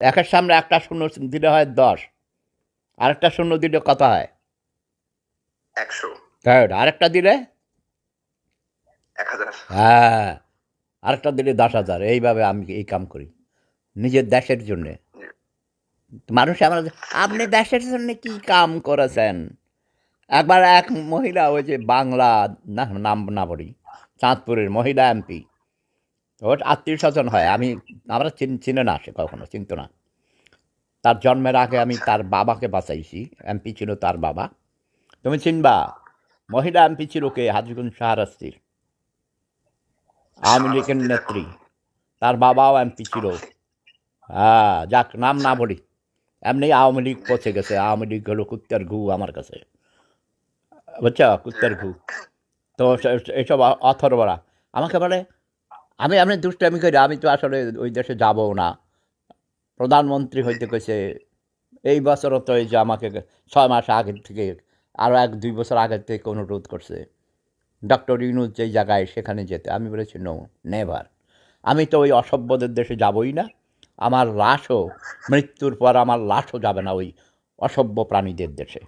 একের সামনে একটা শূন্য দিলে হয় দশ। আরেকটা শূন্য দিলে কত হয়? একশো। থার্ড আরেকটা দিলে? হ্যাঁ আরেকটা দিলে দশ হাজার। এইভাবে আমি এই কাম করি নিজের দেশের জন্যে। মানুষ আমার আপনি দেশের জন্য কি কাম করেছেন? একবার এক মহিলা ওই যে বাংলা না নাম না বলি চাঁদপুরের মহিলা এমপি ওর আত্মীয় স্বজন হয় আমি আমরা চিন চিনে না সে কখনো চিনত না। তার জন্মের আগে আমি তার বাবাকে বাঁচাইছি এমপি ছিল তার বাবা। তুমি চিনবা মহিলা এমপি ছিল কে? হাজিগুন শাহরাস্তির আওয়ামী লীগের নেত্রী। তার বাবাও এমপি ছিল। হ্যাঁ যাক নাম না বলি। এমনি আওয়ামী লীগ পচে গেছে। আওয়ামী লীগ হলো কুত্তার ঘু আমার কাছে। বুঝছ? কুত্তার ঘু। তো অ- অথর্বরা। আমাকে বলে আমি আমি দুষ্টামি করি আমি তো আসলে ওই দেশে যাব না। প্রধানমন্ত্রী হইতে কইছে, এই বছরও তো এই যে আমাকে ছয় মাস আগের থেকে আরও এক, দুই বছর আগের থেকে অনুরোধ করছে, ডক্টর ইউনুস যেই জায়গায় সেখানে যেতে। আমি বলেছি নো নেভার আমি তো ওই অসভ্যদের দেশে যাবই না। আমার লাশও, মৃত্যুর পর আমার লাশও যাবে না ওই অসভ্য প্রাণীদের দেশে।